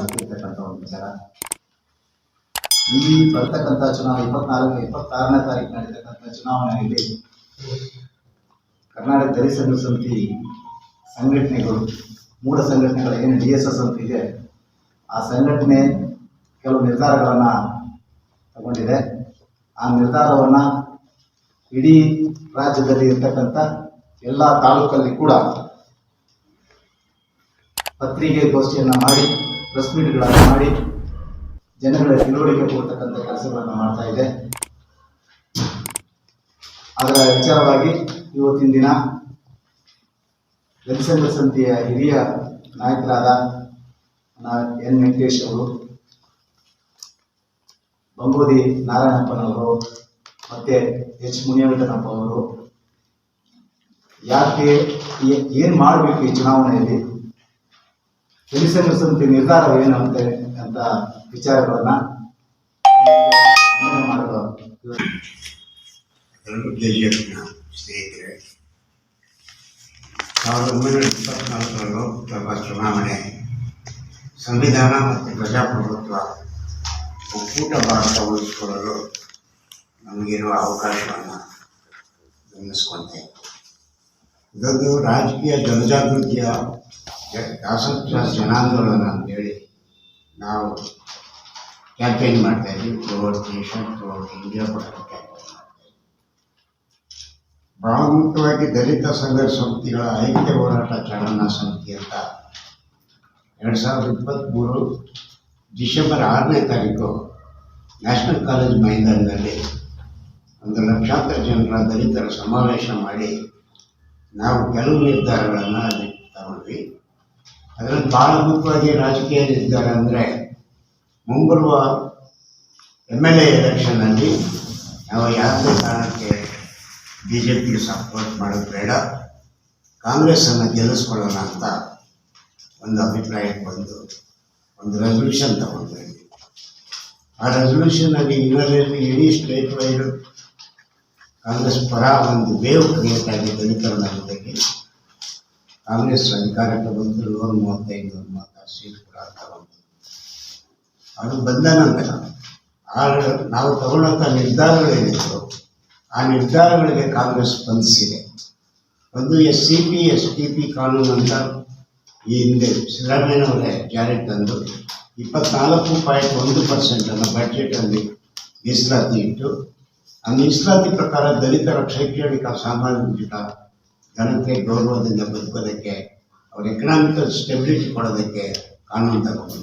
ಒಂದು ವಿಚಾರ ಈ ಬರ್ತಕ್ಕಂಥ ಚುನಾವಣೆ ಇಪ್ಪತ್ನಾಲ್ಕು ಇಪ್ಪತ್ತಾರನೇ ತಾರೀಕು ನಡೀತಕ್ಕಂಥ ಚುನಾವಣೆಯಲ್ಲಿ ಕರ್ನಾಟಕ ದಲಿತ ಸಂಘ ಸಮಿತಿ ಸಂಘಟನೆಗಳು, ಮೂಢ ಸಂಘಟನೆಗಳ ಏನು ಡಿ ಎಸ್ ಎಸ್ ಇದೆ, ಆ ಸಂಘಟನೆ ಕೆಲವು ನಿರ್ಧಾರಗಳನ್ನ ತಗೊಂಡಿದೆ. ಆ ನಿರ್ಧಾರವನ್ನ ಇಡೀ ರಾಜ್ಯದಲ್ಲಿ ಇರ್ತಕ್ಕಂಥ ಎಲ್ಲಾ ತಾಲೂಕಲ್ಲಿ ಕೂಡ ಪತ್ರಿಕೆ ಗೋಷ್ಠಿಯನ್ನು ಮಾಡಿ ಪ್ರೆಸ್ ಮೀಟ್ಗಳನ್ನು ಮಾಡಿ ಜನಗಳ ತಿಳುವಳಿಕೆ ಕೊಡ್ತಕ್ಕಂಥ ಕೆಲಸಗಳನ್ನು ಮಾಡ್ತಾ ಇದೆ. ಅದರ ವಿಚಾರವಾಗಿ ಇವತ್ತಿನ ದಿನ ಜನಸಂಘ ಸಮಿತಿಯ ಹಿರಿಯ ನಾಯಕರಾದ ಎನ್ ವೆಂಕಟೇಶ್ ಅವರು, ಬಂಬೋದಿ ನಾರಾಯಣಪ್ಪನವರು ಮತ್ತೆ ಎಚ್ ಮುನಿಯಂಕನಪ್ಪ ಅವರು, ಯಾಕೆ ಏನ್ ಮಾಡಬೇಕು ಈ ಚುನಾವಣೆಯಲ್ಲಿ? ಜನಸಂಘ ಸಮಿತಿ ನಿರ್ಧಾರ ಏನು ಅಂತ ಅಂತ ವಿಚಾರಗಳನ್ನ ಸ್ನೇಹಿತರೆ, ಸಾವಿರದ ಒಂಬೈನೂರ ಇಪ್ಪತ್ನಾಲ್ಕರ ಲೋಕಸಭಾ ಚುನಾವಣೆ ಸಂವಿಧಾನ ಮತ್ತು ಪ್ರಜಾಪ್ರಭುತ್ವ ಒಕ್ಕೂಟ ಭಾರತ ಉಳಿಸಿಕೊಳ್ಳಲು ನಮಗಿರುವ ಅವಕಾಶವನ್ನು ಗಮನಿಸ್ಕೊಂತೆ ಇದೊಂದು ರಾಜಕೀಯ ಜನಜಾಗೃತಿಯ ಆಸಕ್ತ ಜನಾಂದೋಲನ ಅಂತೇಳಿ ನಾವು ಕ್ಯಾಂಪೇನ್ ಮಾಡ್ತಾ ಇದ್ದೀವಿ ಥ್ರೂಔಟ್ ನೇಷನ್ ಥ್ರೂಔಟ್ ಇಂಡಿಯಾ ಕೂಡ ಕ್ಯಾಂಪೇನ್ ಮಾಡ್ತಾ ಇದ್ವಿ. ಬಹಳ ಮುಖ್ಯವಾಗಿ ದಲಿತ ಸಂಘ ಸಮಿತಿಗಳ ಐಕ್ಯ ಹೋರಾಟ ಚಾಲನಾ ಸಮಿತಿ ಅಂತ ಎರಡು ಸಾವಿರದ ಇಪ್ಪತ್ತ್ಮೂರು ಡಿಸೆಂಬರ್ ಆರನೇ ತಾರೀಕು ನ್ಯಾಷನಲ್ ಕಾಲೇಜ್ ಮೈದಾನದಲ್ಲಿ ಒಂದು ಲಕ್ಷಾಂತರ ಜನರ ದಲಿತರ ಸಮಾವೇಶ ಮಾಡಿ ನಾವು ಕೆಲವು ನಿರ್ಧಾರಗಳನ್ನು ಅಲ್ಲಿ ತಗೊಂಡ್ವಿ. ಅದರಲ್ಲಿ ಭಾಳ ಮುಖ್ಯವಾಗಿ ರಾಜಕೀಯ ಇದ್ದಾರೆ ಅಂದರೆ ಮುಂಬರುವ ಎಂ ಎಲ್ ಎ ಎಲೆಕ್ಷನ್ನಲ್ಲಿ ನಾವು ಯಾವುದೇ ಕಾರಣಕ್ಕೆ ಬಿ ಜೆ ಪಿಗೆ ಸಪೋರ್ಟ್ ಮಾಡೋದು ಬೇಡ ಕಾಂಗ್ರೆಸ್ಸನ್ನು ಗೆಲ್ಲಿಸ್ಕೊಳ್ಳೋಣ ಅಂತ ಒಂದು ಅಭಿಪ್ರಾಯಕ್ಕೆ ಬಂದು, ಒಂದು ರೆಸೊಲ್ಯೂಷನ್ ತಗೊಂಡ್ವಿ. ಆ ರೆಸೊಲ್ಯೂಷನಲ್ಲಿ ಇವರಲ್ಲಿ ಇಡೀ ಸ್ಟೇಟ್ ವೈಡ್ ಕಾಂಗ್ರೆಸ್ ಪರ ಒಂದು ವೇವ್ ಕ್ರಿಯೇಟ್ ಆಗಿ ದಲಿತರ ನಗರದಲ್ಲಿ ಕಾಂಗ್ರೆಸ್ ಅಧಿಕಾರಕ್ಕೆ ಬಂದು ನೂರ ಮೂವತ್ತೈದು ನೂರ ಮೂವತ್ತಾರು ಸೀಟ್ ಕೂಡ ತಗೊಂಡು ಅದು ಬಂದ ನಂತರ ಆ ನಾವು ತಗೊಂಡಂಥ ನಿರ್ಧಾರಗಳೇನಿತ್ತು ಆ ನಿರ್ಧಾರಗಳಿಗೆ ಕಾಂಗ್ರೆಸ್ ಸ್ಪಂದಿಸಿದೆ ಒಂದು S C P, S T P ಕಾನೂನು ಅಂತ ಈ ಹಿಂದೆ ಸಿದ್ದರಾಮಯ್ಯನವರೇ ಜಾರಿಗೆ ತಂದು ಇಪ್ಪತ್ನಾಲ್ಕು ಪಾಯಿಂಟ್ ಒಂದು ಪರ್ಸೆಂಟನ್ನು ಬಜೆಟಲ್ಲಿ ಮೀಸಲಾತಿ ಇಟ್ಟು, ಆ ಮೀಸಲಾತಿ ಪ್ರಕಾರ ದಲಿತರ ಶೈಕ್ಷಣಿಕ ಸಾಮಾಜಿಕ ಘನತೆ ಗೌರವದಿಂದ ಬದುಕೋದಕ್ಕೆ ಅವ್ರ ಎಕನಾಮಿಕಲ್ ಸ್ಟೆಬಿಲಿಟಿ ಕೊಡೋದಕ್ಕೆ ಕಾನೂನು ತಗೊಂಡು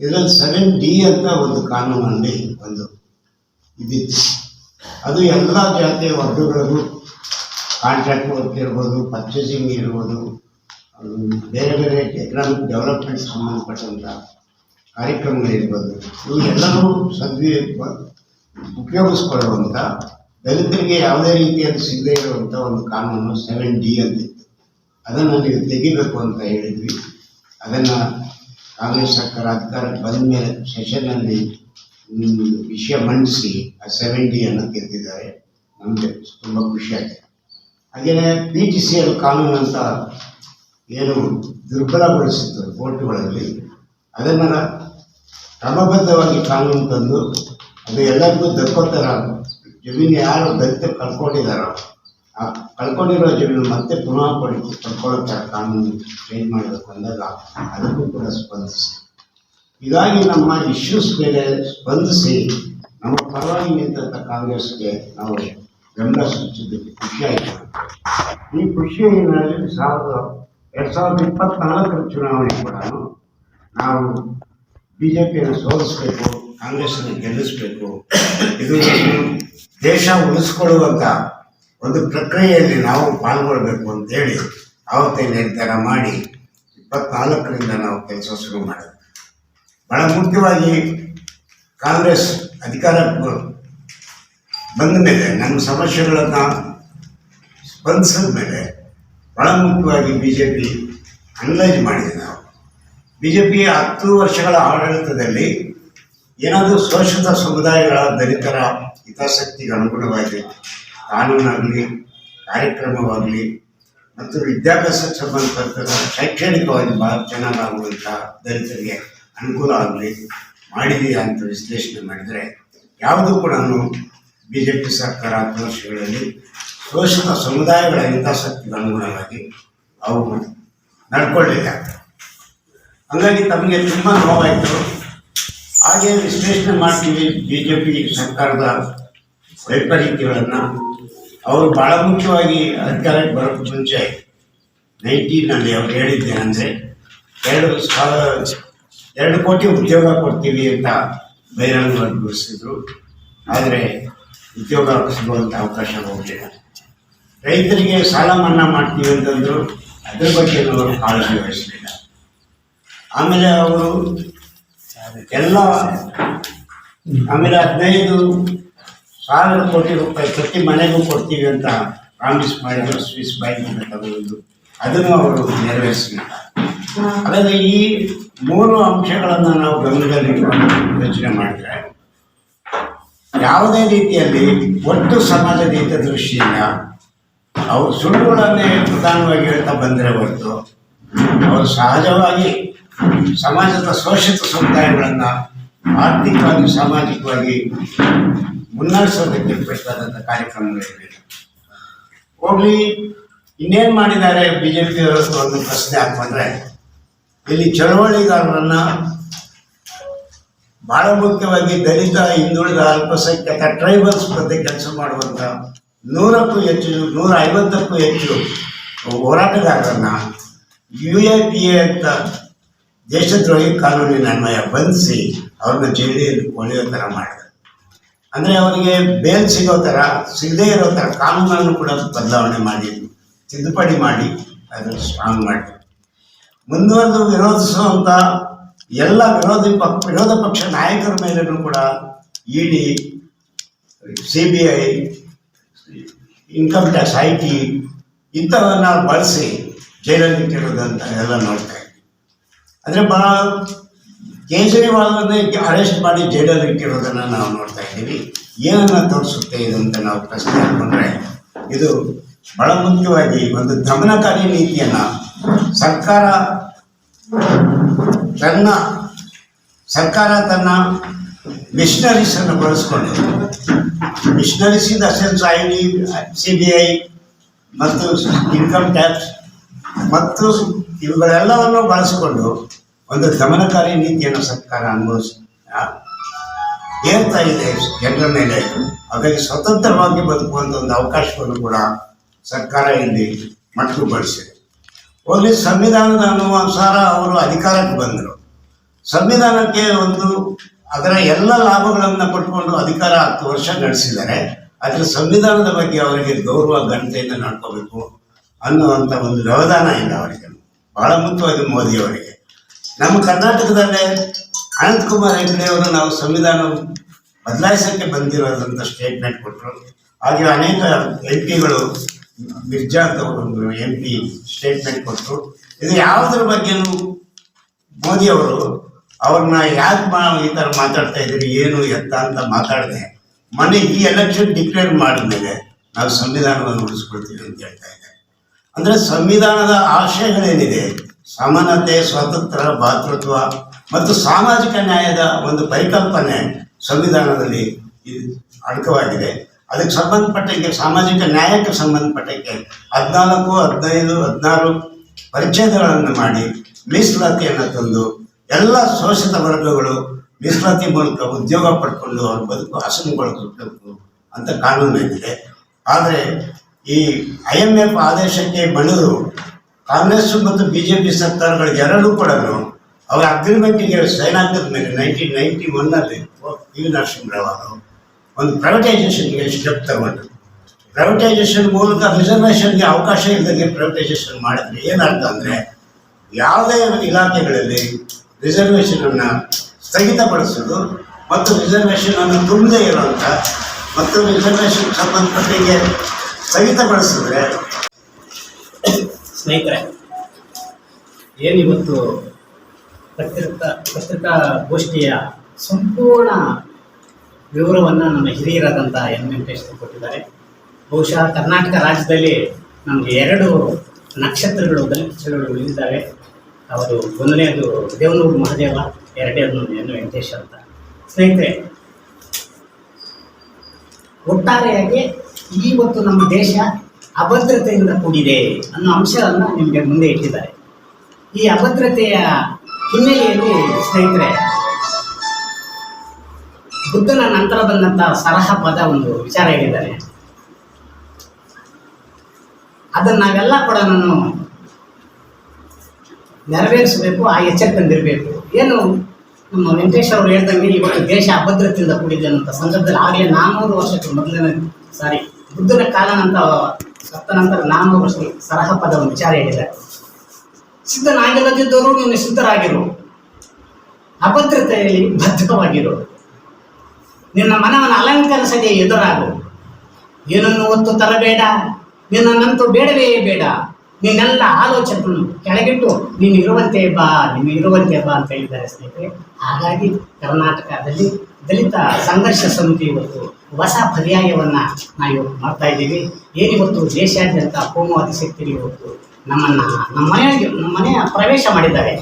ಇದರಲ್ಲಿ ಸೆವೆನ್ ಡಿ ಅಂತ ಒಂದು ಕಾನೂನಲ್ಲಿ ಒಂದು ಇದಿತ್ತು. ಅದು ಎಲ್ಲ ಜಾತಿಯ ವರ್ಗಗಳಿಗೂ ಕಾಂಟ್ರಾಕ್ಟ್ ವರ್ಕ್ ಇರ್ಬೋದು ಪರ್ಚೇಸಿಂಗ್ ಇರ್ಬೋದು ಬೇರೆ ಬೇರೆ ಎಕನಾಮಿಕ್ ಡೆವಲಪ್ಮೆಂಟ್ ಸಂಬಂಧಪಟ್ಟಂಥ ಕಾರ್ಯಕ್ರಮಗಳಿರ್ಬೋದು. ಇವು ಎಲ್ಲರೂ ಸದ್ವಿ ಉಪಯೋಗಿಸ್ಕೊಳ್ಳುವಂಥ ದಲಿತರಿಗೆ ಯಾವುದೇ ರೀತಿಯಲ್ಲಿ ಸಿಗದೇ ಇರುವಂಥ ಒಂದು ಕಾನೂನು ಸೆವೆನ್ ಡಿ ಅಂತಿತ್ತು ಅದನ್ನು ನೀವು ತೆಗಿಬೇಕು ಅಂತ ಹೇಳಿದ್ವಿ. ಅದನ್ನು ಕಾಂಗ್ರೆಸ್ ಸರ್ಕಾರ ಅಧಿಕಾರಕ್ಕೆ ಬಂದ ಮೇಲೆ ಸೆಷನ್ನಲ್ಲಿ ವಿಷಯ ಮಂಡಿಸಿ ಆ ಸೆವೆನ್ ಡಿಯನ್ನು ಗೆದ್ದಿದ್ದಾರೆ ನಮಗೆ ತುಂಬ ಖುಷಿಯಾಗಿದೆ. ಹಾಗೆಯೇ ಪಿ ಟಿ ಸಿ ಎಲ್ ಕಾನೂನು ಅಂತ ಏನು ದುರ್ಬಲಗೊಳಿಸಿತ್ತು ಕೋರ್ಟುಗಳಲ್ಲಿ, ಅದನ್ನು ಕ್ರಮಬದ್ಧವಾಗಿ ಕಾನೂನು ತಂದು ಅದು ಎಲ್ಲರಿಗೂ ದಕ್ಕೋ ಥರ ಜಮೀನು ಯಾರು ದಲಿತರು ಕಳ್ಕೊಂಡಿದ್ದಾರೋ, ಆ ಕಳ್ಕೊಂಡಿರೋ ಜಮೀನು ಮತ್ತೆ ಪುನಃ ಕೊಡಿ ಕಳ್ಕೊಳ್ಳೋ ಥರ ಕಾನೂನು ಚೇಂಜ್ ಮಾಡಬೇಕು ಅಂದಾಗ ಅದಕ್ಕೂ ಕೂಡ ಸ್ಪಂದಿಸಿ. ಹೀಗಾಗಿ ನಮ್ಮ ಇಶ್ಯೂಸ್ ಮೇಲೆ ಸ್ಪಂದಿಸಿ, ನಮ್ಮ ಪರವಾಗಿ ನಿಂತ ಕಾಂಗ್ರೆಸ್ಗೆ ನಾವು ಬೆಂಬಲ ಸೂಚಿಸಿದ್ದಕ್ಕೆ ಖುಷಿಯಾಯಿತು ಈ ಖುಷಿಯಲ್ಲಿ ಸಾವಿರದ, ಎರಡು ಸಾವಿರದ ಇಪ್ಪತ್ನಾಲ್ಕರ ಚುನಾವಣೆ ಕೂಡ ನಾವು ಬಿ ಜೆ ಪಿಯನ್ನು ಸೋಲಿಸಬೇಕು ಕಾಂಗ್ರೆಸ್ಸನ್ನು ಗೆಲ್ಲಿಸಬೇಕು. ಇದು ದೇಶ ಉಳಿಸ್ಕೊಳ್ಳುವಂಥ ಒಂದು ಪ್ರಕ್ರಿಯೆಯಲ್ಲಿ ನಾವು ಪಾಲ್ಗೊಳ್ಬೇಕು ಅಂತೇಳಿ ಆವತ್ತೇ ನಿರ್ಧಾರ ಮಾಡಿ ಇಪ್ಪತ್ನಾಲ್ಕರಿಂದ ನಾವು ಕೆಲಸ ಶುರು ಮಾಡಿದ್ವಿ. ಬಹಳ ಮುಖ್ಯವಾಗಿ ಕಾಂಗ್ರೆಸ್ ಅಧಿಕಾರ ಬಂದ ಮೇಲೆ ನಮ್ಮ ಸಮಸ್ಯೆಗಳನ್ನು ಸ್ಪಂದಿಸಿದ ಮೇಲೆ ಬಹಳ ಮುಖ್ಯವಾಗಿ ಬಿ ಜೆ ಪಿ ಅನಲೈಸ್ ಮಾಡಿದೆ ನಾವು. ಬಿ ಜೆ ಪಿ ಹತ್ತು ವರ್ಷಗಳ ಆಡಳಿತದಲ್ಲಿ ಏನಾದರೂ ಶೋಷಿತ ಸಮುದಾಯಗಳ ದಲಿತರ ಹಿತಾಸಕ್ತಿಗೆ ಅನುಗುಣವಾಗಿ ಕಾನೂನಾಗಲಿ, ಕಾರ್ಯಕ್ರಮವಾಗಲಿ ಮತ್ತು ವಿದ್ಯಾಭ್ಯಾಸಕ್ಕೆ ಸಂಬಂಧಪಟ್ಟ ಶೈಕ್ಷಣಿಕವಾಗಿ ಬಹಳ ಚೆನ್ನಾಗಾಗುವಂಥ ದಲಿತರಿಗೆ ಅನುಕೂಲ ಆಗಲಿ ಮಾಡಿದೆಯಾ ಅಂತ ವಿಶ್ಲೇಷಣೆ ಮಾಡಿದರೆ ಯಾವುದೂ ಕೂಡ ಬಿ ಜೆ ಪಿ ಸರ್ಕಾರ ವರ್ಷಗಳಲ್ಲಿ ಶೋಷಿತ ಸಮುದಾಯಗಳ ಹಿತಾಸಕ್ತಿಗೆ ಅನುಗುಣವಾಗಿ ಅವು ನಡ್ಕೊಳ್ಳಿಲ್ಲ. ಹಂಗಾಗಿ ತಮಗೆ ತುಂಬ ನೋವಾಯಿತು. ಹಾಗೆ ವಿಶ್ಲೇಷಣೆ ಮಾಡ್ತೀವಿ. ಬಿ ಜೆ ಪಿ ಸರ್ಕಾರದ ವೈಪರೀತ್ಯಗಳನ್ನು. ಅವರು ಭಾಳ ಮುಖ್ಯವಾಗಿ ಅಧಿಕಾರಕ್ಕೆ ಬರೋಕ್ಕೆ ಮುಂಚೆ ನೈನ್ಟೀನಲ್ಲಿ ಅವ್ರು ಹೇಳಿದ್ದೆ ಅಂದರೆ, ಎರಡು ಸಾವಿರ ಎರಡು ಕೋಟಿ ಉದ್ಯೋಗ ಕೊಡ್ತೀವಿ ಅಂತ ಬಹಿರಂಗಗೊಳಿಸಿದ್ರು ಆದರೆ ಉದ್ಯೋಗ ಸಿಗುವಂಥ ಅವಕಾಶ ಹೋಗಲಿಲ್ಲ. ರೈತರಿಗೆ ಸಾಲ ಮನ್ನಾ ಮಾಡ್ತೀವಿ ಅಂತಂದರು, ಅದ್ರ ಬಗ್ಗೆ ಅವರು ಕಾಳಜಿ ವಹಿಸಲಿಲ್ಲ. ಆಮೇಲೆ ಅವರು ಎಲ್ಲ ಆಮೇಲೆ ಹದಿನೈದು ಸಾವಿರ ಕೋಟಿ ರೂಪಾಯಿ ಪ್ರತಿ ಮನೆಗೂ ಕೊಡ್ತೀವಿ ಅಂತ ಪ್ರಾಮಿಸ್ ಮಾಡಿದ್ರು ಸ್ವಿಸ್ ಬ್ಯಾಂಕಿಂದ ತಗೊಂಡು. ಅದನ್ನು ಅವರು ನೆರವೇರಿಸಲಿಲ್ಲ ಅದರ ಈ ಮೂರು ಅಂಶಗಳನ್ನು ನಾವು ಗಮನದಲ್ಲಿ ಯೋಚನೆ ಮಾಡಿದ್ರೆ, ಯಾವುದೇ ರೀತಿಯಲ್ಲಿ ಒಟ್ಟು ಸಮಾಜದ ಹಿತದೃಷ್ಟಿಯಿಂದ ಅವರು ಸುಳ್ಳುಗಳನ್ನೇ ಪ್ರಧಾನವಾಗಿ ಹೇಳ್ತಾ ಬಂದರೆ ಹೊರತು, ಅವರು ಸಹಜವಾಗಿ ಸಮಾಜದ ಶೋಷಿತ ಸಮುದಾಯಗಳನ್ನು ಆರ್ಥಿಕವಾಗಿ, ಸಾಮಾಜಿಕವಾಗಿ ಮುನ್ನಡೆಸೋದಕ್ಕೆ ಬೇಕಾದಂಥ ಕಾರ್ಯಕ್ರಮಗಳಿರಲಿಲ್ಲ ಹೋಗ್ಲಿ, ಇನ್ನೇನು ಮಾಡಿದ್ದಾರೆ ಬಿ ಜೆ ಒಂದು ಪ್ರಶ್ನೆ ಹಾಕೊಂಡ್ರೆ, ಇಲ್ಲಿ ಚಳವಳಿಗಾರರನ್ನ ಬಹಳ ಮುಖ್ಯವಾಗಿ ದಲಿತ, ಹಿಂದುಳಿದ, ಅಲ್ಪಸಂಖ್ಯಾತ ಟ್ರೈಬಲ್ಸ್ ಬಗ್ಗೆ ಕೆಲಸ ಮಾಡುವಂಥ ನೂರಕ್ಕೂ ಹೆಚ್ಚು ನೂರ ಐವತ್ತಕ್ಕೂ ಹೆಚ್ಚು ಹೋರಾಟಗಾರರನ್ನು ಯು ಎ ಪಿ ಎ ಅಂತ ದೇಶದ್ರೋಹಿ ಕಾನೂನಿನ ಅನ್ವಯ ಬಂಧಿಸಿ ಅವ್ರನ್ನ ಜೈಲಿಯಲ್ಲಿ ಕೊಳೆಯೋ ಥರ ಮಾಡಿದ್ರು. ಅಂದರೆ ಅವರಿಗೆ ಬೇಲ್ ಸಿಗೋ ಥರ, ಸಿಗದೇ ಇರೋ ಥರ ಕಾನೂನನ್ನು ಕೂಡ ಬದಲಾವಣೆ ಮಾಡಿ, ತಿದ್ದುಪಡಿ ಮಾಡಿ ಅದನ್ನು ಸ್ಟ್ರಾಂಗ್ ಮಾಡಿ ಮುಂದುವರೆದು ವಿರೋಧಿಸುವಂಥ ಎಲ್ಲ ವಿರೋಧಿ ಪಕ್ಷ ವಿರೋಧ ಪಕ್ಷ ನಾಯಕರ ಮೇಲೂ ಕೂಡ ED C B I income tax I T ಇಂಥವನ್ನ ಬಳಸಿ ಜೈಲಲ್ಲಿ ಇಟ್ಟಿರೋದಂತ ಎಲ್ಲ ನೋಡ್ತಾ ಅಂದರೆ ಭಾಳ ಕೇಜ್ರಿವಾಲ್ನೇ ಅರೆಸ್ಟ್ ಮಾಡಿ ಜೈಲಲ್ಲಿ ಇಟ್ಟಿರೋದನ್ನು ನಾವು ನೋಡ್ತಾ ಇದ್ದೀವಿ. ಏನನ್ನ ತೋರಿಸುತ್ತೆ ಇದು ಅಂತ ನಾವು ಪ್ರಶ್ನೆ ಹಾಕೊಂಡ್ರೆ, ಇದು ಬಹಳ ಮುಖ್ಯವಾಗಿ ಒಂದು ದಮನಕಾರಿ ನೀತಿಯನ್ನು ಸರ್ಕಾರ ತನ್ನ ಸರ್ಕಾರ ತನ್ನ ಮಿಷನರೀಸನ್ನು ಬಳಸ್ಕೊಂಡಿದೆ. Machineries in the sense I D C B I ಮತ್ತು ಇನ್ಕಮ್ ಟ್ಯಾಕ್ಸ್ ಮತ್ತು ಇವುಗಳೆಲ್ಲವನ್ನು ಬಳಸಿಕೊಂಡು ಒಂದು ದಮನಕಾರಿ ನೀತಿಯನ್ನು ಸರ್ಕಾರ ಅನುಭವಿಸ ಏರ್ತಾ ಇದೆ ಜನರ ಮೇಲೆ. ಹಾಗಾಗಿ ಸ್ವತಂತ್ರವಾಗಿ ಬದುಕುವಂಥ ಒಂದು ಅವಕಾಶವನ್ನು ಕೂಡ ಸರ್ಕಾರ ಇಲ್ಲಿ ಮಟ್ಟು ಬಳಸಿದೆ ಹೋಗಿ ಸಂವಿಧಾನದ ಅನುಸಾರ ಅವರು ಅಧಿಕಾರಕ್ಕೆ ಬಂದರು. ಸಂವಿಧಾನಕ್ಕೆ ಒಂದು ಅದರ ಎಲ್ಲ ಲಾಭಗಳನ್ನು ಪಟ್ಕೊಂಡು ಅಧಿಕಾರ ಹತ್ತು ವರ್ಷ ನಡೆಸಿದ್ದಾರೆ ಆದರೆ ಸಂವಿಧಾನದ ಬಗ್ಗೆ ಅವರಿಗೆ ಗೌರವ ಘನತೆಯಿಂದ ನಡ್ಕೋಬೇಕು. ಅನ್ನುವಂಥ ಒಂದು ವ್ಯವಧಾನ ಇಲ್ಲ ಅವರಿಗೆ. ಬಹಳ ಮುಖ್ಯವಾಗಿ ಮೋದಿ ಅವರಿಗೆ ನಮ್ಮ ಕರ್ನಾಟಕದಲ್ಲೇ ಅನಂತಕುಮಾರ್ ಹೆಗಡೆ ಅವರು ನಾವು ಸಂವಿಧಾನ ಬದಲಾಯಿಸಕ್ಕೆ ಬಂದಿರೋದಂತ ಸ್ಟೇಟ್ಮೆಂಟ್ ಕೊಟ್ಟರು ಹಾಗೆ ಅನೇಕ ಎಂ ಪಿಗಳು ಮಿರ್ಜಾ ಅಂತ ಒಂದು ಎಂ ಪಿ ಸ್ಟೇಟ್ಮೆಂಟ್ ಕೊಟ್ಟರು ಇದು ಯಾವುದ್ರ ಬಗ್ಗೆನೂ ಮೋದಿ ಅವರು ಅವ್ರನ್ನ ಯಾಕೆ ಮಾ ಈ ಥರ ಮಾತಾಡ್ತಾ ಇದ್ದೀರಿ, ಏನು ಎತ್ತ ಅಂತ ಮಾತಾಡದೆ ಮೊನ್ನೆ ಈ ಎಲೆಕ್ಷನ್ ಡಿಕ್ಲೇರ್ ಮಾಡಿದ್ಮೇಲೆ ನಾವು ಸಂವಿಧಾನವನ್ನು ಉಳಿಸ್ಕೊಳ್ತೀವಿ ಅಂತ ಹೇಳ್ತಾ ಇದ್ದಾರೆ. ಅಂದರೆ ಸಂವಿಧಾನದ ಆಶಯಗಳೇನಿದೆ? ಸಮಾನತೆ, ಸ್ವಾತಂತ್ರ್ಯ, ಭಾತೃತ್ವ ಮತ್ತು ಸಾಮಾಜಿಕ ನ್ಯಾಯದ ಒಂದು ಪರಿಕಲ್ಪನೆ ಸಂವಿಧಾನದಲ್ಲಿ ಅಡಕವಾಗಿದೆ. ಅದಕ್ಕೆ ಸಂಬಂಧಪಟ್ಟಂಗೆ ಸಾಮಾಜಿಕ ನ್ಯಾಯಕ್ಕೆ ಸಂಬಂಧಪಟ್ಟಂಗೆ ಹದಿನಾಲ್ಕು, ಹದಿನೈದು, ಹದಿನಾರು ಪರಿಚ್ಛೇದಗಳನ್ನು ಮಾಡಿ ಮೀಸಲಾತಿಯನ್ನು ತಂದು ಎಲ್ಲ ಶೋಷಿತ ವರ್ಗಗಳು ಮೀಸಲಾತಿ ಮೂಲಕ ಉದ್ಯೋಗ ಪಡ್ಕೊಂಡು ಅವ್ರ ಬದುಕು ಹಸನುಗೊಳಿಸಬೇಕು ಅಂತ ಕಾನೂನು ಇದೆ ಆದರೆ ಈ ಐ ಎಂ ಎಫ್ ಆದೇಶಕ್ಕೆ ಮಣಿದು ಕಾಂಗ್ರೆಸ್ ಮತ್ತು ಬಿ ಜೆ ಪಿ ಸರ್ಕಾರಗಳು ಎರಡೂ ಕೂಡ ಅವರ ಅಗ್ರಿಮೆಂಟಿಗೆ ಸೈನ್ ಹಾಕಿದ ಮೇಲೆ ನೈನ್ಟೀನ್ ನೈಂಟಿ ಒನ್ನಲ್ಲಿ ವಿ ನರಸಿಂಹರಾವ್ ಅವರು ಒಂದು ಪ್ರೈವೇಟೈಸೇಷನ್ಗೆ ಸ್ಟೆಪ್ ತಗೊಂಡ್ರು ಪ್ರೈವೇಟೈಸೇಷನ್ ಮೂಲಕ ರಿಸರ್ವೇಷನ್ಗೆ ಅವಕಾಶ ಇಲ್ಲದಂಗೆ ಪ್ರೈವೇಟೈಸೇಷನ್ ಮಾಡಿದ್ರೆ ಏನರ್ಥ ಅಂದರೆ ಯಾವುದೇ ಇಲಾಖೆಗಳಲ್ಲಿ ರಿಸರ್ವೇಷನನ್ನು ಸ್ಥಗಿತಪಡಿಸೋದು ಮತ್ತು ರಿಸರ್ವೇಷನನ್ನು ತುಂಬದೇ ಇರುವಂಥ ಮತ್ತು ರಿಸರ್ವೇಷನ್ ಸಂಬಂಧಪಟ್ಟಿಗೆ ಸ್ಥಗಿತಗೊಳಿಸಿದ್ರೆ ಸ್ನೇಹಿತರೆ ಏನಿವತ್ತು ಪತ್ರಿಕಾ ಗೋಷ್ಠಿಯ ಸಂಪೂರ್ಣ ವಿವರವನ್ನು ನಮ್ಮ ಹಿರಿಯರಾದಂಥ ಎಂ ವೆಂಕಟೇಶ್ ಕೊಟ್ಟಿದ್ದಾರೆ. ಬಹುಶಃ ಕರ್ನಾಟಕ ರಾಜ್ಯದಲ್ಲಿ ನಮಗೆ ಎರಡು ನಕ್ಷತ್ರಗಳು, ದಲಿತ ಉಳಿದಿದ್ದಾವೆ ಅವರು ಒಂದನೇದು ದೇವನೂರು ಮಹಾದೇವ, ಎರಡನೇದು ಎನ್ ವೆಂಕಟೇಶ್ ಅಂತ. ಸ್ನೇಹಿತರೆ, ಒಟ್ಟಾರೆಯಾಗಿ ಇವತ್ತು ನಮ್ಮ ದೇಶ ಅಭದ್ರತೆಯಿಂದ ಕೂಡಿದೆ ಅನ್ನೋ ಅಂಶವನ್ನು ನಿಮಗೆ ಮುಂದೆ ಇಟ್ಟಿದ್ದಾರೆ. ಈ ಅಭದ್ರತೆಯ ಹಿನ್ನೆಲೆಯಲ್ಲಿ ಸ್ನೇಹಿತರೆ, ಬುದ್ಧನ ನಂತರ ಬಂದಂತ ಸರಹ ಪದ ಒಂದು ವಿಚಾರ ಹೇಳಿದ್ದಾರೆ. ಅದನ್ನ ನಾವೆಲ್ಲ ಕೂಡ ನಾನು ನೆರವೇರಿಸಬೇಕು, ಆ ಎಚ್ಚರಿಕೆಂದಿರಬೇಕು ಏನು ನಮ್ಮ ವೆಂಕಟೇಶ್ ಅವರು ಹೇಳ್ದಂಗೆ ಇವತ್ತು ದೇಶ ಅಭದ್ರತೆಯಿಂದ ಕೂಡಿದೆ ಅಂತ ಸಂದರ್ಭದಲ್ಲಿ ಆಗಲೇ ನಾನ್ನೂರು ವರ್ಷಕ್ಕೆ ಮೊದಲನೇ ಸಾರಿ ಬುದ್ಧನ ಕಾಲ ನಂತರ ಸತ್ತ ನಂತರ ವರ್ಷ ಸರಹ ಪದ ವಿಚಾರ ಹೇಳಿದ್ದಾರೆ. ಸಿದ್ಧನಾಗಿಲ್ಲದಿದ್ದವರು ನೀನು ಸಿದ್ಧರಾಗಿರು ಅಭದ್ರತೆಯಲ್ಲಿ ಬದ್ಧವಾಗಿರು. ನಿನ್ನ ಮನವನ್ನು ಅಲಂಕರಿಸದೆ ಎದುರಾಗು. ಏನನ್ನು ಒತ್ತು ತರಬೇಡ? ನಿನ್ನನ್ನಂತೂ ಬೇಡವೇ ಬೇಡ. ನೀನೆಲ್ಲ ಆಲೋಚನೆಯನ್ನು ಕೆಳಗಿಟ್ಟು, ನೀನು ಇರುವಂತೆ ಬಾ, ನೀನು ಇರುವಂತೆ ಬಾ ಅಂತ ಹೇಳಿದ್ದಾರೆ ಸ್ನೇಹಿತರೆ. ಹಾಗಾಗಿ ಕರ್ನಾಟಕದಲ್ಲಿ ದಲಿತ ಸಂಘರ್ಷ ಸಮಿತಿ ಇವತ್ತು ಹೊಸ ಪರ್ಯಾಯವನ್ನು ನಾವು ಇವತ್ತು ಮಾಡ್ತಾ ಇದ್ದೀವಿ. ಏನಿವತ್ತು ದೇಶಾದ್ಯಂತ ಕೋಮುವಾದಿ ಶಕ್ತಿಗಳು ಇವತ್ತು ನಮ್ಮನ್ನ, ನಮ್ಮ ಮನೆಯಾಗಿ ನಮ್ಮ ಮನೆಯ ಪ್ರವೇಶ ಮಾಡಿದ್ದಾರೆ.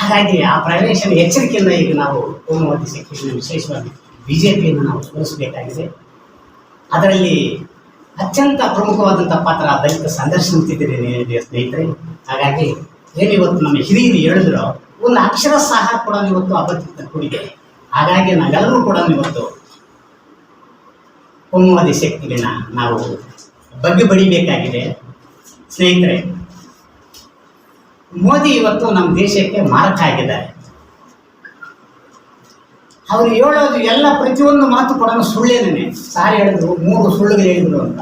ಹಾಗಾಗಿ ಆ ಪ್ರವೇಶನ ಎಚ್ಚರಿಕೆಯಿಂದ ಈಗ ನಾವು ಕೋಮುವಾದಿ ಶಕ್ತಿಯನ್ನು ವಿಶೇಷವಾಗಿ ಬಿ ಜೆ ಪಿಯನ್ನು ನಾವು ತೋರಿಸಬೇಕಾಗಿದೆ. ಅದರಲ್ಲಿ ಅತ್ಯಂತ ಪ್ರಮುಖವಾದಂಥ ಪಾತ್ರ ದಲಿತ ಸಂಘರ್ಷ ಸ್ನೇಹಿತರೆ. ಹಾಗಾಗಿ ಏನಿವತ್ತು ನಮ್ಮ ಹಿರಿಯರು ಹೇಳಿದ್ರು, ಒಂದು ಅಕ್ಷರ ಸಹ ಕೂಡ ಇವತ್ತು ಅಭದ್ರತೆ ಕೂಡಿದೆ. ಹಾಗಾಗಿ ನಾವೆಲ್ಲರೂ ಕೂಡ ಇವತ್ತು ಕೋಮುವಾದಿ ಶಕ್ತಿಗಳನ್ನ ನಾವು ಬಗ್ಗೆ ಬಡಿಬೇಕಾಗಿದೆ ಸ್ನೇಹಿತರೆ, ಮೋದಿ ಇವತ್ತು ನಮ್ಮ ದೇಶಕ್ಕೆ ಮಾರಕ ಆಗಿದ್ದಾರೆ. ಅವ್ರು ಹೇಳೋದು ಎಲ್ಲ ಪ್ರತಿಯೊಂದು ಮಾತು ಕೂಡ ಸುಳ್ಳೇನೇ ಸಾರಿ ಹೇಳಿದ್ರು, ಮೂರು ಸುಳ್ಳುಗಳು ಹೇಳಿದ್ರು ಅಂತ.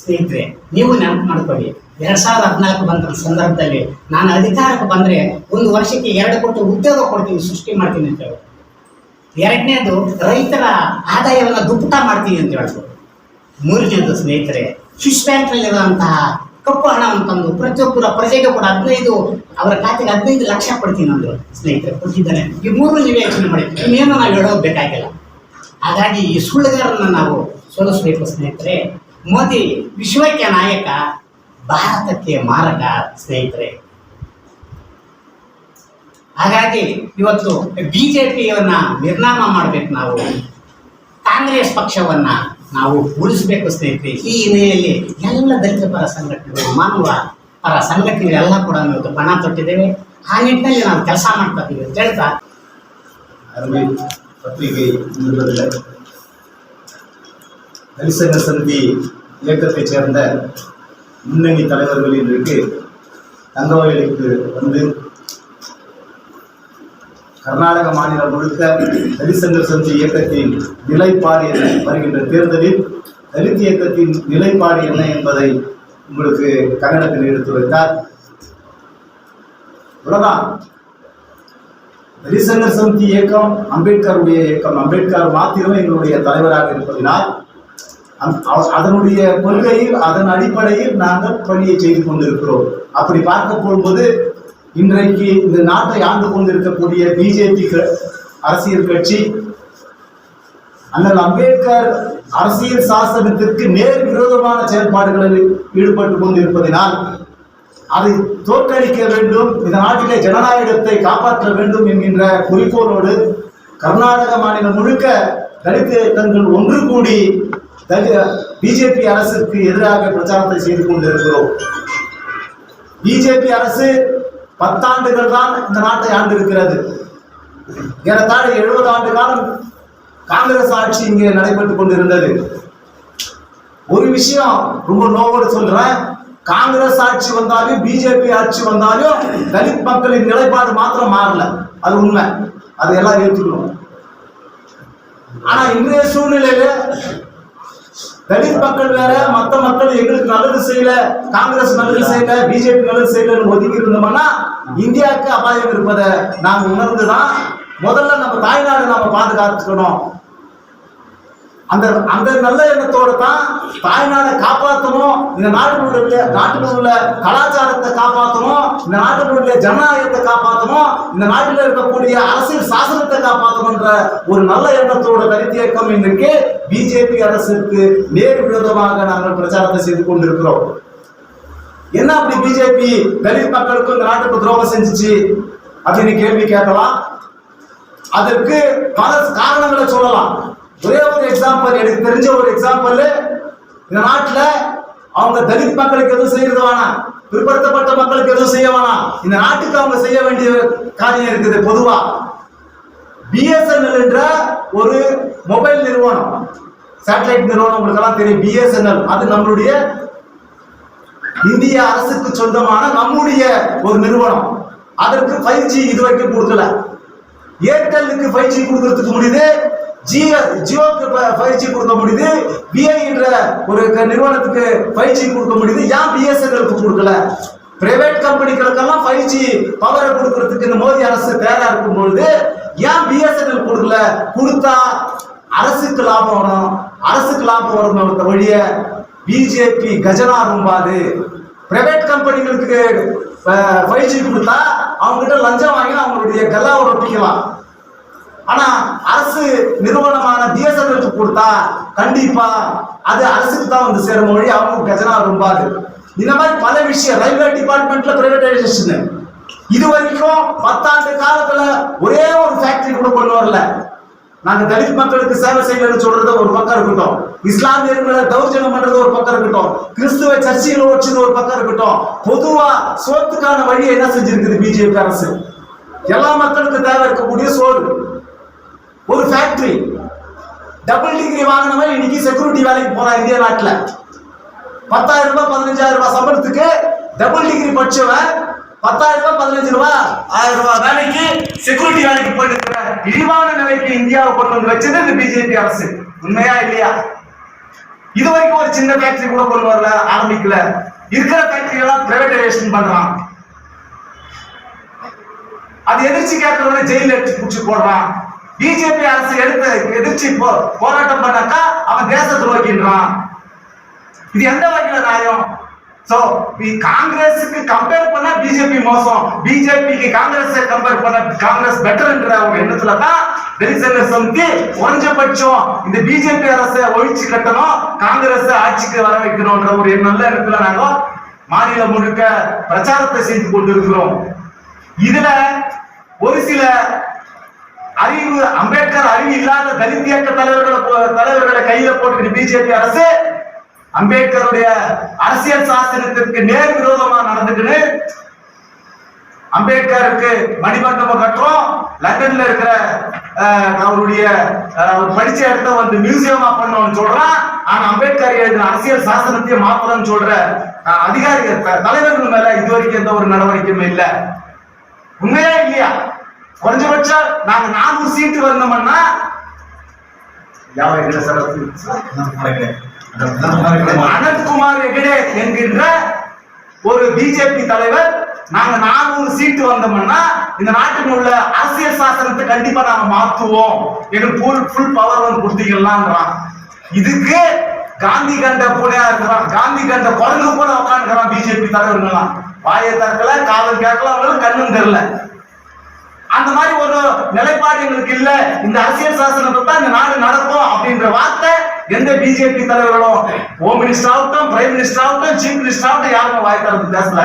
ಸ್ನೇಹಿತರೆ, ನೀವು ನೆನಪು ಮಾಡ್ಕೊಳ್ಳಿ. ಎರಡ್ ಸಾವಿರದ ಹದಿನಾಲ್ಕು ಬಂದ ಸಂದರ್ಭದಲ್ಲಿ ನಾನು ಅಧಿಕಾರಕ್ಕೆ ಬಂದ್ರೆ ಒಂದು ವರ್ಷಕ್ಕೆ ಎರಡು ಕೋಟಿ ಉದ್ಯೋಗ ಕೊಡ್ತೀನಿ, ಸೃಷ್ಟಿ ಮಾಡ್ತೀನಿ ಅಂತ ಹೇಳಿ. ಎರಡನೇದು ರೈತರ ಆದಾಯವನ್ನು ದುಪ್ಪಟ ಮಾಡ್ತೀವಿ ಅಂತ ಹೇಳ್ಬೋದು. ಮೂರನೇದು ಸ್ನೇಹಿತರೆ ಫಿಶ್ ಬ್ಯಾಂಕ್ನಲ್ಲಿರುವಂತಹ ಕಪ್ಪು ಹಣವನ್ನು ತಂದು ಪ್ರತಿಯೊಬ್ಬರ ಪ್ರಜೆಗೆ ಕೂಡ ಹದಿನೈದು, ಅವರ ಖಾತೆಗೆ ಹದಿನೈದು ಲಕ್ಷ ಕೊಡ್ತೀನಿ ಅಂದರು ಸ್ನೇಹಿತರೆ ಕೊಟ್ಟಿದ್ದಾನೆ ಈ ಮೂರು ನೀವೇ ಯೋಚನೆ ಮಾಡಿ ಇನ್ನೇನು ನಾವು ಹೇಳೋದು ಬೇಕಾಗಿಲ್ಲ. ಹಾಗಾಗಿ ಈ ಸುಳ್ಳುಗಾರನ್ನು ನಾವು ಸೋಲಿಸಬೇಕು ಸ್ನೇಹಿತರೆ. ಮೋದಿ ವಿಶ್ವಕ್ಕೆ ನಾಯಕ, ಭಾರತಕ್ಕೆ ಮಾರಕ ಸ್ನೇಹಿತರೆ. ಹಾಗಾಗಿ ಇವತ್ತು ಬಿಜೆಪಿಯವನ್ನ ನಿರ್ನಾಮ ಮಾಡಬೇಕು ನಾವು ಕಾಂಗ್ರೆಸ್ ಪಕ್ಷವನ್ನ ನಾವು ಉಳಿಸಬೇಕು ಸ್ನೇಹಿತರೆ ಈ ಹಿನ್ನೆಲೆಯಲ್ಲಿ ಎಲ್ಲ ದಲಿತ ಪರ ಸಂಘಟನೆಗಳು ಮಾನವ ಪರ ಸಂಘಟನೆಗಳೆಲ್ಲ ಕೂಡ ಇವತ್ತು ಪಣ ತೊಟ್ಟಿದ್ದೇವೆ ಆ ನಿಟ್ಟಿನಲ್ಲಿ ನಾವು ಕೆಲಸ ಮಾಡ್ತಾ ಇದ್ದೀವಿ ಅಂತ ಹೇಳ್ತಾ ಅರಬಿ பத்திரிகை நிருபத்தில் தரிசன சந்தி இயக்கத்தைச் சேர்ந்த முன்னணி தலைவர்கள் இன்றைக்கு தங்கவயலுக்கு வந்து கர்நாடக மாநிலம் முழுக்க தரிசன சந்தி இயக்கத்தின் நிலைப்பாடு என்ன? வருகின்ற தேர்தலில் தலித் இயக்கத்தின் நிலைப்பாடு என்ன என்பதை உங்களுக்கு கன்னடத்தில் எடுத்து வைத்தார். இவ்வளவுதான் ஹரிசங்கர் சமிதி இயக்கம் அம்பேத்கருடைய இயக்கம் அம்பேத்கர் மாத்திரமே எங்களுடைய தலைவராக இருப்பதினால் அதனுடைய கொள்கையில் அதன் அடிப்படையில் நாங்கள் பணியை செய்து கொண்டிருக்கிறோம். அப்படி பார்க்க போகும்போது இன்றைக்கு இந்த நாட்டை ஆண்டு கொண்டிருக்கக்கூடிய பிஜேபி அரசியல் கட்சி அண்ணல் அம்பேத்கர் அரசியல் சாசனத்திற்கு நேர் விரோதமான செயல்பாடுகளில் ஈடுபட்டு கொண்டிருப்பதினால் அதை தோற்கடிக்க வேண்டும் இந்த நாட்டிலே ஜனநாயகத்தை காப்பாற்ற வேண்டும் என்கின்ற குறிக்கோளோடு கர்நாடக மாநிலம் முழுக்க தலித் இயக்கங்கள் ஒன்று கூடி பிஜேபி அரசுக்கு எதிராக பிரச்சாரத்தை செய்து கொண்டிருக்கிறோம். பிஜேபி அரசு பத்தாண்டுகள் தான் இந்த நாட்டை ஆண்டிருக்கிறது. ஏறத்தாழ எழுபது ஆண்டு காலம் காங்கிரஸ் ஆட்சி இங்கே நடைபெற்றுக் கொண்டிருந்தது. ஒரு விஷயம் ரொம்ப நோவோடு சொல்றேன். காங்கிரஸ் ஆட்சி வந்தாலும் பிஜேபி ஆட்சி வந்தாலும் தலித் மக்களின் நிலைப்பாடு மாத்திரம் மாறல. அது உண்மை. அதை எல்லாம் ஏற்றுக்கணும் ஆனா இன்றைய சூழ்நிலையில தலித் மக்கள் வேற மத்த மக்கள் எங்களுக்கு நல்லது செய்யல காங்கிரஸ் நல்லது செய்யல பிஜேபி நல்லது செய்யலன்னு ஒதுக்கி இருந்தோம்னா இந்தியாவுக்கு அபாயம் இருப்பதை நாங்க உணர்ந்துதான் முதல்ல நம்ம தாய்நாடு நாம பாதுகாத்துக்கணும் அந்த அந்த நல்ல எண்ணத்தோட தான் தாய்நாடை காப்பாற்றணும் இந்த நாட்டினுடைய நாட்டில் உள்ள கலாச்சாரத்தை காப்பாற்றணும் இந்த நாட்டினுடைய ஜனநாயகத்தை காப்பாற்றணும் இந்த நாட்டில் இருக்கக்கூடிய அரசியல் சாசனத்தை காப்பாற்றணும்ன்ற ஒரு நல்ல எண்ணத்தோட தலித் இயக்கம் இன்றைக்கு பிஜேபி அரசுக்கு நேர் விரோதமாக நாங்கள் பிரச்சாரத்தை செய்து கொண்டிருக்கிறோம். என்ன அப்படி பிஜேபி தலித் மக்களுக்கும் இந்த நாட்டுக்கு துரோகம் செஞ்சுச்சு அப்படின்னு கேள்வி கேட்கலாம். அதற்கு பல காரணங்களை சொல்லலாம். ஒரே ஒரு எக்ஸாம்பிள் எனக்கு தெரிஞ்ச ஒரு எக்ஸாம்பிள் இந்த நாட்டுல அவங்க தலித் மக்களுக்கு எதுவும் செய்யறது வேணாம். பிற்படுத்தப்பட்ட மக்களுக்கு எதுவும் செய்ய வேணாம். இந்த நாட்டுக்கு அவங்க செய்ய வேண்டிய காரியம் இருக்குது பொதுவா. பிஎஸ்என்எல் என்ற ஒரு மொபைல் நிறுவனம். சேட்டலைட் நிறுவனம் உங்களுக்கு எல்லாம் தெரியும் பிஎஸ்என்எல் அது நம்மளுடைய இந்திய அரசுக்கு சொந்தமான நம்முடைய ஒரு நிறுவனம். அதற்கு ஃபைவ் ஜி இது வரைக்கும் கொடுக்கல. ஏர்டெல்லுக்கு ஃபைவ் ஜி கொடுக்கறதுக்கு முடியுது. ஜியோ ஜியோக்கு ஃபைவ் ஜி கொடுக்க முடியுது. பிஐ என்ற ஒரு க- நிறுவனத்துக்கு ஃபைவ் ஜி கொடுக்க முடியுது. ஏன் பிஎஸ்என்எல்க்கு கொடுக்கல? பிரைவேட் கம்பெனிகளுக்கெல்லாம் ஃபைவ் ஜி பவரை கொடுக்கறதுக்கு இந்த மோடி அரசு தயாரா இருக்கும் பொழுது ஏன் பிஎஸ்என்எல் கொடுக்கல? கொடுத்தா அரசுக்கு லாபம் வரும். அரசுக்கு லாபம் வரும் வழிய பிஜேபி கஜனா ரொம்பாது பிரைவேட் கம்பெனிகளுக்கு ஃபைவ் ஜி கொடுத்தா அவங்க கிட்ட லஞ்சம் வாங்கி அவங்களுடைய கல்லாவை ரொப்பிக்கலாம் ஆனா அரசு நிறுவனமான பிஎஸ்என்எல்க்கு கொடுத்தா கண்டிப்பா அது அரசுக்கு தான் வந்து சேரும். மொழி அவங்க கஜனா ரொம்பாது இந்த மாதிரி பல விஷயம். ரயில்வே டிபார்ட்மெண்ட்ல பிரைவேடைசேஷன் இது வரைக்கும் பத்தாண்டு காலத்துல ஒரே ஒரு ஃபேக்டரி கூட கொண்டு வரல. நாங்க தலித் மக்களுக்கு சேவை செய்யணும்னு சொல்றது ஒரு பக்கம் இருக்கட்டும். இஸ்லாமியர்களை தௌர்ஜனம் பண்றது ஒரு பக்கம் இருக்கட்டும். கிறிஸ்துவ சர்ச்சைகளை வச்சது ஒரு பக்கம் இருக்கட்டும். பொதுவா சோத்துக்கான வழியை என்ன செஞ்சிருக்குது பிஜேபி அரசு? எல்லா மக்களுக்கு தேவை இருக்கக்கூடிய சோறு. ஒரு ஃபேக்டரி டபுள் டிகிரி வாங்கினவன் இன்னைக்கு செக்யூரிட்டி வேலைக்கு போறான் இந்திய நாட்டில். பத்தாயிரம் ரூபாய் பதினஞ்சாயிரம் ரூபாய் சம்பளத்துக்கு டபுள் டிகிரி படிச்சவன் பத்தாயிரம் ரூபாய் பதினஞ்சு ரூபாய் ஆயிரம் ரூபாய் வேலைக்கு செக்யூரிட்டி வேலைக்கு போயிட்டு இழிவான நிலைக்கு இந்தியாவை கொண்டு வந்து வச்சது இந்த பிஜேபி அரசு. உண்மையா இல்லையா? இது வரைக்கும் ஒரு சின்ன ஃபேக்டரி கூட கொண்டு வரல ஆரம்பிக்கல. இருக்கிற ஃபேக்டரி எல்லாம் பிரைவேடைசேஷன் பண்றான். அது எதிர்ச்சி கேட்கறவன ஜெயில எடுத்து பிடிச்சி போடுறான். பிஜேபி அரசு எடுத்து எதிர்ச்சி போ- போராட்டம் பண்ணாக்கா அவன் தேச துரோகின்றான் இது எந்த வகையில நியாயம்? சோ காங்கிரஸுக்கு கம்பேர் பண்ணா பிஜேபி மோசம். பிஜேபிக்கு காங்கிரஸ் கம்பேர் பண்ண காங்கிரஸ் பெட்டர்ன்ற அவங்க எண்ணத்துல தான் டெலிசன சமிதி குறைஞ்சபட்சம் இந்த பிஜேபி அரசை ஒழிச்சு கட்டணும் காங்கிரஸ் ஆட்சிக்கு வர வைக்கணும்ன்ற ஒரு நல்ல இடத்துல நாங்க மாநிலம் முழுக்க பிரச்சாரத்தை செய்து கொண்டிருக்கிறோம். இதுல ஒரு சில அறிவு அம்பேத்கர் அறிவு இல்லாத தலித் இயக்க தலைவர்களை தலைவர்களை கையில போட்டுக்கிட்டு பிஜேபி அரசு அம்பேத்கருடைய அரசியல் சாசனத்திற்கு நேர் விரோதமா நடந்துக்கின்னு அம்பேத்கருக்கு மணிமண்டபம் கட்டுறோம். லண்டன்ல இருக்கிற அவருடைய படிச்ச இடத்த வந்து மியூசியமா பண்ணோம்னு சொல்றான். ஆனா அம்பேத்கர் எழுதின அரசியல் சாசனத்தையே மாத்தணும்னு சொல்ற அதிகாரிகள் தலைவர்கள் மேல இது வரைக்கும் எந்த ஒரு நடவடிக்கையும் இல்லை. உண்மையா இல்லையா? குறைஞ்சபட்சம் நாங்க நானூறு சீட்டு வந்தோம்னா யாவை சார் அனந்த்குமார் ஹெகடே என்கின்ற ஒரு பிஜேபி தலைவர் நாங்க நானூறு சீட்டு வந்தோம்னா இந்த நாட்டில் உள்ள அரசியல் சாசனத்தை கண்டிப்பா நாங்க மாத்துவோம். எங்களுக்கு ஃபுல் ஃபுல் பவர் வந்து கொடுத்தீங்களான்றான். இதுக்கு காந்தி கண்ட பூனையா இருக்கிறான். காந்தி கண்ட குரங்கு கூட உட்காந்துக்கிறான் பிஜேபி தலைவர்கள்லாம். வாயை திறக்கல காதல் கேட்கல அவங்களுக்கு கண்ணும் தெரியல. அந்த மாதிரி ஒரு நிலைப்பாடு எங்களுக்கு இல்ல. இந்த அரசியல் சாசனத்தை தான் இந்த நாடு நடக்கும் அப்படின்ற வார்த்தை எந்த பிஜேபி தலைவர்களும் ஹோம் மினிஸ்டர் ஆகட்டும் பிரைம் மினிஸ்டர் ஆகட்டும் சீஃப் மினிஸ்டர் ஆகட்டும் யாருமே வாய் திறந்து பேசல.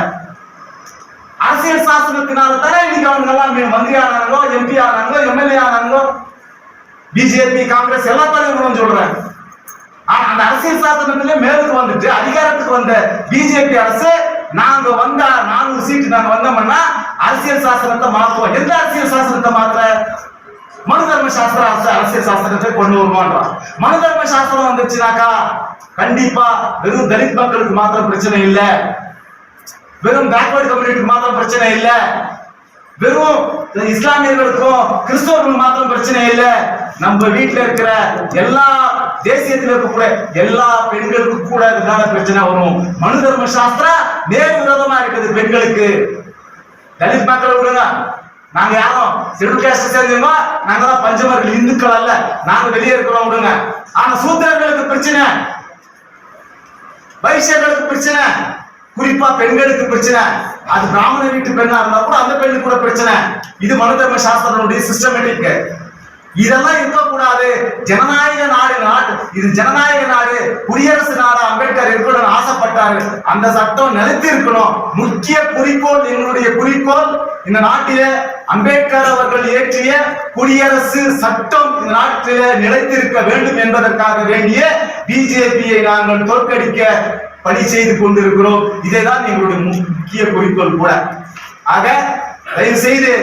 அரசியல் சாசனத்தினால தானே இன்னைக்கு அவங்க எல்லாம் மந்திரி ஆனாங்களோ எம்பி ஆனாங்களோ எம்எல்ஏ ஆனாங்களோ பிஜேபி காங்கிரஸ் எல்லா தலைவர்களும் சொல்றாங்க. அந்த அரசியல் சாசனத்திலே மேலுக்கு வந்துட்டு அதிகாரத்துக்கு வந்த பிஜேபி அரசு நாங்க வந்தா நானூறு சீட்டு நாங்க வந்தோம்னா அரசியல் சாசனத்தை மாத்துவோம். எந்த அரசியல் சாசனத்தை மாத்திர மனு தர்ம அரசியல் சாஸ்திரத்தை கொண்டு வருவான்றான் மனு தர்ம சாஸ்திரம் வந்துச்சுனாக்கா கண்டிப்பா வெறும் தலித் மக்களுக்கு மாத்திரம் பிரச்சனை இல்ல. வெறும் பேக்வர்ட் கம்யூனிட்டிக்கு மாத்திரம் பிரச்சனை இல்ல. வெறும் இஸ்லாமியர்களுக்கும் கிறிஸ்தவர்களுக்கும் மாத்திரம் பிரச்சனை இல்ல. நம்ம வீட்டுல இருக்கிற எல்லா தேசியத்தில் இருக்கக்கூடிய எல்லா பெண்களுக்கும் கூட இதனால பிரச்சனை வரும். மனு தர்ம சாஸ்திரம் நேர் விரோதமா இருக்குது பெண்களுக்கு. தலித் மக்கள் விடுங்க நாங்க யாரும் ஷெட்யூல் காஸ்ட் சேர்ந்தோமா நாங்க தான் பஞ்சமர்கள் இந்துக்கள் அல்ல. நாங்க வெளியே இருக்கிறோம் விடுங்க. ஆனா சூத்திரர்களுக்கு பிரச்சனை. வைசியர்களுக்கு பிரச்சனை. குறிப்பா பெண்களுக்கு பிரச்சனை. அது பிராமண வீட்டு பெண்ணா இருந்தா கூட அந்த பெண்ணுக்கு கூட பிரச்சனை. இது மனதர்ம சாஸ்திரனுடைய சிஸ்டமேட்டிக் இதெல்லாம் இருக்கக்கூடாது. ஜனநாயக நாடு நாடு. இது ஜனநாயக நாடு. குடியரசு நாடு அம்பேத்கர் இருக்கணும்னு ஆசைப்பட்டாரு. அந்த சட்டம் நிலைத்து இருக்கணும் முக்கிய குறிக்கோள் எங்களுடைய குறிக்கோள் இந்த நாட்டிலே அம்பேத்கர் அவர்கள் இயற்றிய குடியரசு சட்டம் நாட்டில் நிலைத்திருக்க வேண்டும் என்பதற்காக வேண்டிய பிஜேபியை நாங்கள் தோற்கடிக்க பணி செய்து கொண்டிருக்கிறோம். இதேதான் எங்களுடைய முக்கிய குறிக்கோள் கூட. ஆக தயவு செய்து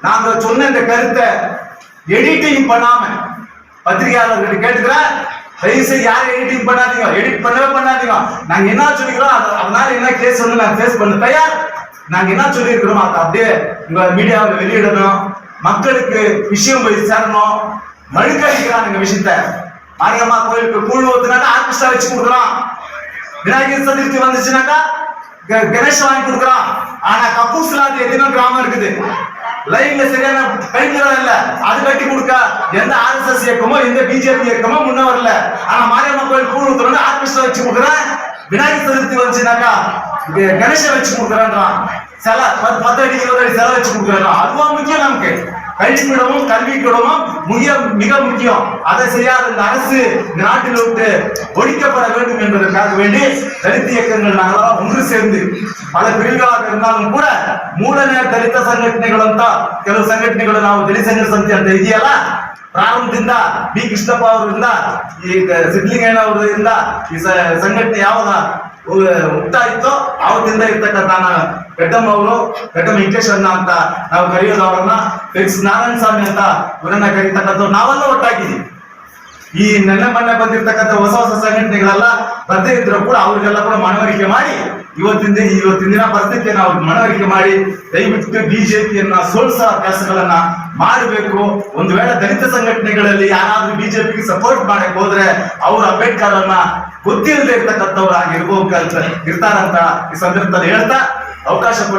நாங்கள் சொன்ன இந்த கருத்தை எடிட்டிங் பண்ணாம பத்திரிகையாளர்கள் கேட்டுக்கிறேன் தயவு யாரும் எடிட்டிங் பண்ணாதீங்க. எடிட் பண்ணவே பண்ணாதீங்க. நாங்க என்ன சொல்லிக்கிறோம்? அதனால என்ன கேஸ் வந்து நான் ஃபேஸ் பண்ண தயார். நாங்க என்ன சொல்லியிருக்கிறோமோ அதை அப்படியே உங்க மீடியாவில் வெளியிடணும். மக்களுக்கு விஷயம் போய் சேரணும். மழுக்கடிக்கிறான் இந்த விஷயத்த. மாரியம்மா கோயிலுக்கு கூழ் ஊத்துனாக்கா ஆர்கெஸ்ட்ரா வச்சு கொடுக்குறான். விநாயகர் சதுர்த்தி வந்துச்சுனாக்கா க- கணேஷ் வாங்கி கொடுக்குறான். ஆனா கப்பூஸ்ல அது எத்தனை கிராமம் இருக்குது. லைன்ல சரியான கழிக்கிறோம் இல்ல. அது கட்டி கொடுக்க எந்த ஆர்எஸ்எஸ் இயக்கமோ எந்த பிஜேபி இயக்கமோ முன்ன வரல. ஆனா மாரியம்மா கோயில் கூழ் ஊத்துறோம்னு ஆர்கெஸ்ட்ரா வச்சு கொடுக்குறேன். விநாயகர் சதுர்த்தி வந்துச்சுனாக்கா கணேசன் வச்சு கொடுக்குறேன்றான் சில பத்து பத்து அடி இருபது அடி சிலை வச்சு கொடுக்குறேன் அதுவும் முக்கியம் நமக்கு கல்விக்கிடமும் கல்விக்கிடமும் மிக மிக முக்கியம் அதை செய்யாத இந்த அரசு இந்த நாட்டில் விட்டு ஒழிக்கப்பட வேண்டும் என்பதற்காக வேண்டி தலித் இயக்கங்கள் நாங்களாம் ஒன்று சேர்ந்து பல பிரிவுகளாக இருந்தாலும் ಕೂಡ ಮೂರನೇ ದಲಿತ ಸಂಘಟನೆಗಳಂತ ಕೆಲವು ಸಂಘಟನೆಗಳು ನಾವು ದಲಿತ ಸಂಘ ಸಂಸ್ಥೆ ಅಂತ ಇದೆಯಲ್ಲ ಪ್ರಾರಂಭದಿಂದ ಬಿ ಕೃಷ್ಣಪ್ಪ ಅವರಿಂದ ಈ ಕ- ಸಿದ್ಲಿಂಗಯ್ಯ ಅವರಿಂದ ಈ ಸ- ಸಂಘಟನೆ ಯಾವಾಗ ಹುಟ್ಟಾಯಿತೋ ಅವತ್ತಿಂದ ಇರ್ತಕ್ಕಂಥ ಗಡ್ಡಮ್ಮ ಅವರು ಗಡ್ಡಮ್ಮ ವೆಂಕಟೇಶ್ವರನ ಅಂತ ನಾವು ಕರೆಯೋದು ಅವರನ್ನ. ಫಿಕ್ಸ್ ನಾರಾಯಣ ಸ್ವಾಮಿ ಅಂತ ಇವರನ್ನ ಕರೀತಕ್ಕಂಥ ನಾವೆಲ್ಲ ಒಟ್ಟಾಗಿದ್ದೀವಿ. ಈ ನೆನ್ನೆ ಮೊನ್ನೆ ಬಂದಿರ್ತಕ್ಕಂಥ ಹೊಸ ಹೊಸ ಸಂಘಟನೆಗಳೆಲ್ಲ ಬರ್ದೇ ಇದ್ರು ಕೂಡ ಅವ್ರಿಗೆಲ್ಲ ಕೂಡ ಮನವರಿಕೆ ಮಾಡಿ ಇವತ್ತಿನ ಇವತ್ತಿನ ದಿನ ಪರಿಸ್ಥಿತಿಯನ್ನು ಅವ್ರಿಗೆ ಮನವರಿಕೆ ಮಾಡಿ, ದಯವಿಟ್ಟು ಬಿಜೆಪಿಯನ್ನ ಸೋಲ್ಸ ಅಭ್ಯಾಸಗಳನ್ನ ಮಾಡಬೇಕು. ಒಂದು ವೇಳೆ ದಲಿತ ಸಂಘಟನೆಗಳಲ್ಲಿ ಯಾರಾದ್ರೂ ಬಿಜೆಪಿಗೆ ಸಪೋರ್ಟ್ ಮಾಡಕ್ ಹೋದ್ರೆ ಅವ್ರ ಅಂಬೇಡ್ಕರ್ ಅನ್ನ ಗೊತ್ತಿಲ್ಲದೆ ಇರ್ತಕ್ಕಂಥವ್ರು ಆಗಿರ್ಬೇಕು ಇರ್ತಾರಂತ ಈ ಸಂದರ್ಭದಲ್ಲಿ ಹೇಳ್ತಾ ಅವಕಾಶ ಕೊಟ್ಟ